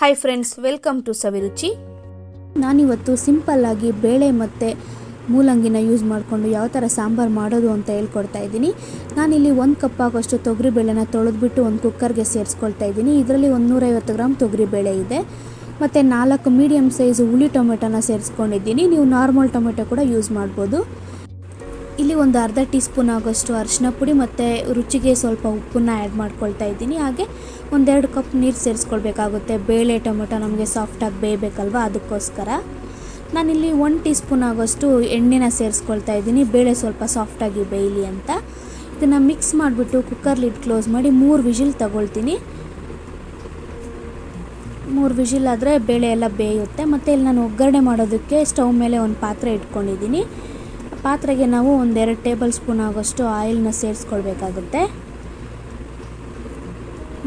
Hi friends welcome to Saviruchi ನಾನಿವತ್ತು ಸಿಂಪಲ್ಲಾಗಿ ಬೇಳೆ ಮತ್ತು ಮೂಲಂಗಿನ ಯೂಸ್ ಮಾಡಿಕೊಂಡು ಯಾವ ಥರ ಸಾಂಬಾರು ಮಾಡೋದು ಅಂತ ಹೇಳ್ಕೊಡ್ತಾ ಇದ್ದೀನಿ. ನಾನಿಲ್ಲಿ ಒಂದು ಕಪ್ ಆಗೋಷ್ಟು ತೊಗರಿಬೇಳೆನ ತೊಳೆದ್ಬಿಟ್ಟು ಒಂದು ಕುಕ್ಕರ್ಗೆ ಸೇರಿಸ್ಕೊಳ್ತಾ ಇದ್ದೀನಿ. ಇದರಲ್ಲಿ ಒಂದು ನೂರೈವತ್ತು ಗ್ರಾಮ್ ತೊಗರಿಬೇಳೆ ಇದೆ. ಮತ್ತು ನಾಲ್ಕು ಮೀಡಿಯಮ್ ಸೈಜ್ ಹುಳಿ ಟೊಮೆಟೊನ ಸೇರಿಸ್ಕೊಂಡಿದ್ದೀನಿ. ನೀವು ನಾರ್ಮಲ್ ಟೊಮೆಟೊ ಕೂಡ ಯೂಸ್ ಮಾಡ್ಬೋದು. ಇಲ್ಲಿ ಒಂದು ಅರ್ಧ ಟೀ ಸ್ಪೂನ್ ಆಗೋಷ್ಟು ಅರಿಶಿನ ಪುಡಿ ಮತ್ತು ರುಚಿಗೆ ಸ್ವಲ್ಪ ಉಪ್ಪನ್ನ ಆ್ಯಡ್ ಮಾಡ್ಕೊಳ್ತಾ ಇದ್ದೀನಿ. ಹಾಗೆ ಒಂದೆರಡು ಕಪ್ ನೀರು ಸೇರಿಸ್ಕೊಳ್ಬೇಕಾಗುತ್ತೆ. ಬೇಳೆ ಟೊಮೆಟೊ ನಮಗೆ ಸಾಫ್ಟಾಗಿ ಬೇಯಬೇಕಲ್ವ? ಅದಕ್ಕೋಸ್ಕರ. ನಾನಿಲ್ಲಿ ಒನ್ ಟೀ ಸ್ಪೂನ್ ಆಗೋಷ್ಟು ಎಣ್ಣೆನ ಸೇರಿಸ್ಕೊಳ್ತಾ ಇದ್ದೀನಿ. ಬೇಳೆ ಸ್ವಲ್ಪ ಸಾಫ್ಟಾಗಿ ಬೇಯಲಿ ಅಂತ. ಇದನ್ನು ಮಿಕ್ಸ್ ಮಾಡಿಬಿಟ್ಟು ಕುಕ್ಕರ್ಲಿಟ್ಟು ಕ್ಲೋಸ್ ಮಾಡಿ ಮೂರು ವಿಜಿಲ್ ತಗೊಳ್ತೀನಿ. ಮೂರು ವಿಜಿಲ್ ಆದರೆ ಬೇಳೆ ಎಲ್ಲ ಬೇಯುತ್ತೆ. ಮತ್ತು ಇಲ್ಲಿ ನಾನು ಒಗ್ಗರಣೆ ಮಾಡೋದಕ್ಕೆ ಸ್ಟವ್ ಮೇಲೆ ಒಂದು ಪಾತ್ರೆ ಇಟ್ಕೊಂಡಿದ್ದೀನಿ. ಪಾತ್ರೆಗೆ ನಾವು ಒಂದೆರಡು ಟೇಬಲ್ ಸ್ಪೂನ್ ಆಗೋಷ್ಟು ಆಯಿಲ್ನ ಸೇರಿಸ್ಕೊಳ್ಬೇಕಾಗುತ್ತೆ.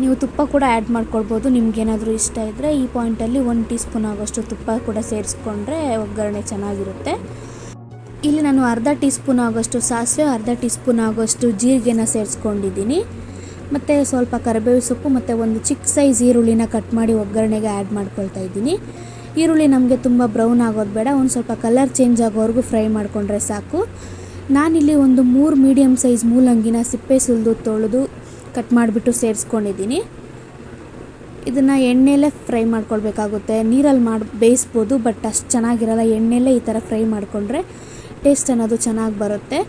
ನೀವು ತುಪ್ಪ ಕೂಡ ಆ್ಯಡ್ ಮಾಡ್ಕೊಳ್ಬೋದು, ನಿಮ್ಗೇನಾದರೂ ಇಷ್ಟ ಇದ್ದರೆ ಈ ಪಾಯಿಂಟಲ್ಲಿ ಒಂದು ಟೀ ಸ್ಪೂನ್ ಆಗೋಷ್ಟು ತುಪ್ಪ ಕೂಡ ಸೇರಿಸ್ಕೊಂಡ್ರೆ ಒಗ್ಗರಣೆ ಚೆನ್ನಾಗಿರುತ್ತೆ. ಇಲ್ಲಿ ನಾನು ಅರ್ಧ ಟೀ ಸ್ಪೂನ್ ಆಗೋಷ್ಟು ಸಾಸಿವೆ, ಅರ್ಧ ಟೀ ಸ್ಪೂನ್ ಆಗೋಷ್ಟು ಜೀರಿಗೆನ ಸೇರಿಸ್ಕೊಂಡಿದ್ದೀನಿ. ಮತ್ತು ಸ್ವಲ್ಪ ಕರಿಬೇವು ಸೊಪ್ಪು, ಮತ್ತು ಒಂದು ಚಿಕ್ಕ ಸೈಜ್ ಈರುಳ್ಳಿನ ಕಟ್ ಮಾಡಿ ಒಗ್ಗರಣೆಗೆ ಆ್ಯಡ್ ಮಾಡ್ಕೊಳ್ತಾ ಇದ್ದೀನಿ. ಈರುಳ್ಳಿ ನಮಗೆ ತುಂಬ ಬ್ರೌನ್ ಆಗೋದು ಬೇಡ, ಒಂದು ಸ್ವಲ್ಪ ಕಲರ್ ಚೇಂಜ್ ಆಗೋವರೆಗೂ ಫ್ರೈ ಮಾಡಿಕೊಂಡ್ರೆ ಸಾಕು. ನಾನಿಲ್ಲಿ ಒಂದು ಮೂರು ಮೀಡಿಯಮ್ ಸೈಜ್ ಮೂಲಂಗಿನ ಸಿಪ್ಪೆ ಸುಲಿದು ತೊಳೆದು ಕಟ್ ಮಾಡಿಬಿಟ್ಟು ಸೇರಿಸ್ಕೊಂಡಿದ್ದೀನಿ. ಇದನ್ನು ಎಣ್ಣೆಲೇ ಫ್ರೈ ಮಾಡ್ಕೊಳ್ಬೇಕಾಗುತ್ತೆ. ನೀರಲ್ಲಿ ಮಾಡಿ, ಬೇಯಿಸ್ಬೋದು ಬಟ್ ಅಷ್ಟು ಚೆನ್ನಾಗಿರಲ್ಲ. ಎಣ್ಣೆಲೇ ಈ ಥರ ಫ್ರೈ ಮಾಡಿಕೊಂಡ್ರೆ ಟೇಸ್ಟ್ ಅನ್ನೋದು ಚೆನ್ನಾಗಿ ಬರುತ್ತೆ.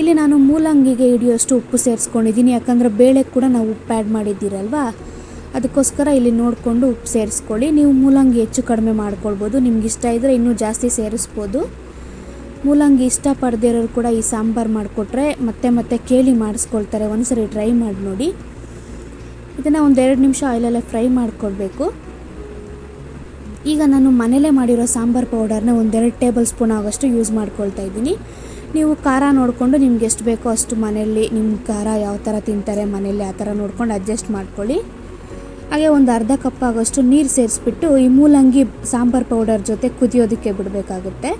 ಇಲ್ಲಿ ನಾನು ಮೂಲಂಗಿಗೆ ಹಿಡಿಯೋಷ್ಟು ಉಪ್ಪು ಸೇರಿಸ್ಕೊಂಡಿದ್ದೀನಿ. ಯಾಕಂದರೆ ಬೇಳೆ ಕೂಡ ನಾವು ಉಪ್ಪು ಆ್ಯಡ್ ಮಾಡಿದ್ದೀರಲ್ವಾ? ಅದಕ್ಕೋಸ್ಕರ ಇಲ್ಲಿ ನೋಡಿಕೊಂಡು ಉಪ್ಪು ಸೇರಿಸ್ಕೊಳ್ಳಿ. ನೀವು ಮೂಲಂಗಿ ಹೆಚ್ಚು ಕಡಿಮೆ ಮಾಡ್ಕೊಳ್ಬೋದು. ನಿಮ್ಗೆ ಇಷ್ಟ ಇದ್ದರೆ ಇನ್ನೂ ಜಾಸ್ತಿ ಸೇರಿಸ್ಬೋದು. ಮೂಲಂಗಿ ಇಷ್ಟಪಡದೇ ಕೂಡ ಈ ಸಾಂಬಾರು ಮಾಡಿಕೊಟ್ರೆ ಮತ್ತೆ ಮತ್ತೆ ಕೇಳಿ ಮಾಡಿಸ್ಕೊಳ್ತಾರೆ. ಒಂದ್ಸರಿ ಟ್ರೈ ಮಾಡಿ ನೋಡಿ. ಇದನ್ನು ಒಂದೆರಡು ನಿಮಿಷ ಆಯಿಲಲ್ಲೇ ಫ್ರೈ ಮಾಡಿಕೊಡ್ಬೇಕು. ಈಗ ನಾನು ಮನೇಲೇ ಮಾಡಿರೋ ಸಾಂಬಾರು ಪೌಡರ್ನ ಒಂದೆರಡು ಟೇಬಲ್ ಸ್ಪೂನ್ ಆಗೋಷ್ಟು ಯೂಸ್ ಮಾಡ್ಕೊಳ್ತಾ ಇದ್ದೀನಿ. ನೀವು ಖಾರ ನೋಡಿಕೊಂಡು ನಿಮ್ಗೆ ಎಷ್ಟು ಬೇಕೋ ಅಷ್ಟು ಮನೆಯಲ್ಲಿ ನಿಮ್ಮ ಖಾರ ಯಾವ ಥರ ತಿಂತಾರೆ ಮನೆಯಲ್ಲಿ ಆ ಥರ ನೋಡ್ಕೊಂಡು ಅಡ್ಜಸ್ಟ್ ಮಾಡ್ಕೊಳ್ಳಿ. ಹಾಗೆ ಒಂದು ಅರ್ಧ ಕಪ್ ಆಗೋಷ್ಟು ನೀರು ಸೇರಿಸ್ಬಿಟ್ಟು ಈ ಮೂಲಂಗಿ ಸಾಂಬಾರು ಪೌಡರ್ ಜೊತೆ ಕುದಿಯೋದಕ್ಕೆ ಬಿಡಬೇಕಾಗುತ್ತೆ.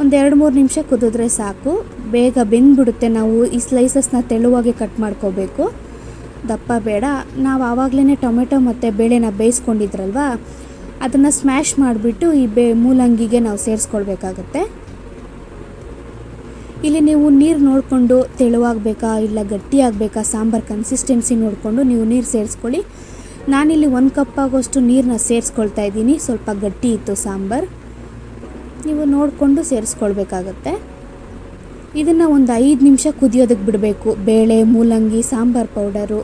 ಒಂದು ಎರಡು ಮೂರು ನಿಮಿಷ ಕುದಿದ್ರೆ ಸಾಕು. ಬೇಗ ಬೆಂದ್ಬಿಡುತ್ತೆ ನಾವು ಈ ಸ್ಲೈಸಸ್ನ ತೆಳುವಾಗಿ ಕಟ್ ಮಾಡ್ಕೋಬೇಕು. ದಪ್ಪ ಬೇಡ. ನಾವು ಆವಾಗಲೇ ಟೊಮೆಟೊ ಮತ್ತು ಬೇಳೆನ ಬೇಯಿಸ್ಕೊಂಡಿದ್ರಲ್ವ? ಅದನ್ನು ಸ್ಮ್ಯಾಶ್ ಮಾಡಿಬಿಟ್ಟು ಈ ಬೇ ಮೂಲಂಗಿಗೆ ನಾವು ಸೇರಿಸ್ಕೊಳ್ಬೇಕಾಗತ್ತೆ. ಇಲ್ಲಿ ನೀವು ನೀರು ನೋಡಿಕೊಂಡು ತೆಳುವಾಗಬೇಕಾ ಇಲ್ಲ ಗಟ್ಟಿಯಾಗಬೇಕಾ ಸಾಂಬಾರು ಕನ್ಸಿಸ್ಟೆನ್ಸಿ ನೋಡಿಕೊಂಡು ನೀವು ನೀರು ಸೇರಿಸ್ಕೊಳ್ಳಿ. ನಾನಿಲ್ಲಿ ಒಂದು ಕಪ್ ಆಗೋಷ್ಟು ನೀರನ್ನ ಸೇರಿಸ್ಕೊಳ್ತಾ ಇದ್ದೀನಿ. ಸ್ವಲ್ಪ ಗಟ್ಟಿ ಇತ್ತು ಸಾಂಬಾರು. ನೀವು ನೋಡಿಕೊಂಡು ಸೇರಿಸ್ಕೊಳ್ಬೇಕಾಗತ್ತೆ. ಇದನ್ನು ಒಂದು ಐದು ನಿಮಿಷ ಕುದಿಯೋದಕ್ಕೆ ಬಿಡಬೇಕು. ಬೇಳೆ, ಮೂಲಂಗಿ, ಸಾಂಬಾರು ಪೌಡರು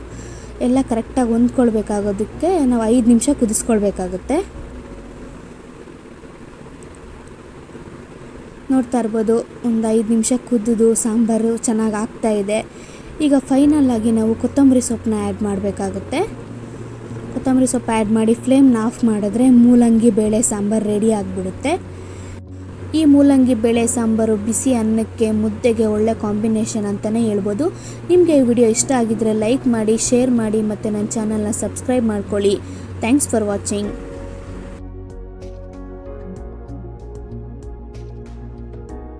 ಎಲ್ಲ ಕರೆಕ್ಟಾಗಿ ಹೊಂದ್ಕೊಳ್ಬೇಕಾಗೋದಕ್ಕೆ ನಾವು ಐದು ನಿಮಿಷ ಕುದಿಸ್ಕೊಳ್ಬೇಕಾಗುತ್ತೆ. ನೋಡ್ತಾ ಇರ್ಬೋದು, ಒಂದು ಐದು ನಿಮಿಷ ಕುದ್ದು ಸಾಂಬಾರು ಚೆನ್ನಾಗಿ ಆಗ್ತಾ ಇದೆ. ಈಗ ಫೈನಲ್ ಆಗಿ ನಾವು ಕೊತ್ತಂಬರಿ ಸೊಪ್ಪನ್ನ ಆ್ಯಡ್ ಮಾಡಬೇಕಾಗುತ್ತೆ. ಕೊತ್ತಂಬರಿ ಸೊಪ್ಪು ಆ್ಯಡ್ ಮಾಡಿ ಫ್ಲೇಮ್ನ ಆಫ್ ಮಾಡಿದ್ರೆ ಮೂಲಂಗಿ ಬೇಳೆ ಸಾಂಬಾರು ರೆಡಿ ಆಗಿಬಿಡುತ್ತೆ. ಈ ಮೂಲಂಗಿ ಬೇಳೆ ಸಾಂಬಾರು ಬಿಸಿ ಅನ್ನಕ್ಕೆ ಮುದ್ದೆಗೆ ಒಳ್ಳೆ ಕಾಂಬಿನೇಷನ್ ಅಂತಲೇ ಹೇಳ್ಬೋದು. ನಿಮಗೆ ಈ ವಿಡಿಯೋ ಇಷ್ಟ ಆಗಿದ್ದರೆ ಲೈಕ್ ಮಾಡಿ ಶೇರ್ ಮಾಡಿ ಮತ್ತು ನನ್ನ ಚಾನಲ್ನ ಸಬ್ಸ್ಕ್ರೈಬ್ ಮಾಡ್ಕೊಳ್ಳಿ. Thanks for watching